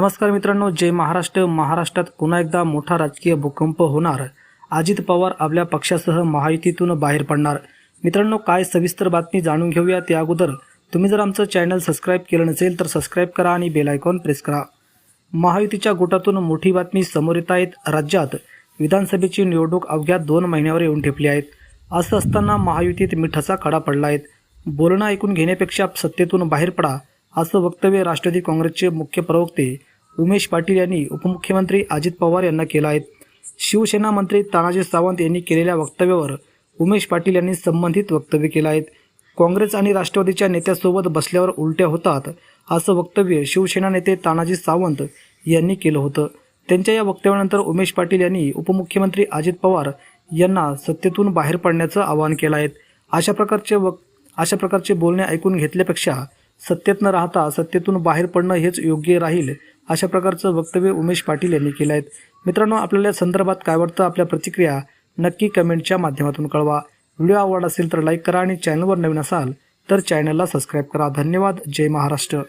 नमस्कार मित्रांनो जय महाराष्ट्र. महाराष्ट्रात पुन्हा एकदा मोठा राजकीय भूकंप होणार. अजित पवार आपल्या पक्षासह महायुतीतून बाहेर पडणार. मित्रांनो काय सविस्तर बातमी जाणून घेऊया. त्या अगोदर तुम्ही जर आमचं चॅनल सबस्क्राईब केलं नसेल तर सबस्क्राईब करा आणि बेल आयकॉन प्रेस करा. महायुतीच्या गोटातून मोठी बातमी समोर येत आहेत. राज्यात विधानसभेची निवडणूक अवघ्या दोन महिन्यावर येऊन ठेपली आहेत. असं असताना महायुतीत मिठाचा खडा पडला आहे. बोलणं ऐकून घेण्यापेक्षा सत्तेतून बाहेर पडा असं वक्तव्य राष्ट्रवादी काँग्रेसचे मुख्य प्रवक्ते उमेश पाटील यांनी उपमुख्यमंत्री अजित पवार यांना केला आहे. शिवसेना मंत्री तानाजी सावंत यांनी केलेल्या वक्तव्यावर उमेश पाटील यांनी संबंधित वक्तव्य केलं आहे. काँग्रेस आणि राष्ट्रवादीच्या नेत्यासोबत बसल्यावर उलट्या होतात असं वक्तव्य शिवसेना नेते तानाजी सावंत यांनी केलं होतं. त्यांच्या या वक्तव्यानंतर उमेश पाटील यांनी उपमुख्यमंत्री अजित पवार यांना सत्तेतून बाहेर पडण्याचं आवाहन केलं आहे. अशा प्रकारचे वक अशा प्रकारचे बोलणे ऐकून घेतल्यापेक्षा सत्तेत न राहता सत्तेतून बाहेर पडणं हेच योग्य राहील अशा प्रकारचं वक्तव्य उमेश पाटील यांनी केलं आहे. मित्रांनो आपल्याला या संदर्भात काय वाटतं? आपल्या प्रतिक्रिया नक्की कमेंटच्या माध्यमातून कळवा. व्हिडिओ आवड असेल तर लाईक करा आणि चॅनलवर नवीन असाल तर चॅनलला सबस्क्राईब करा. धन्यवाद. जय महाराष्ट्र.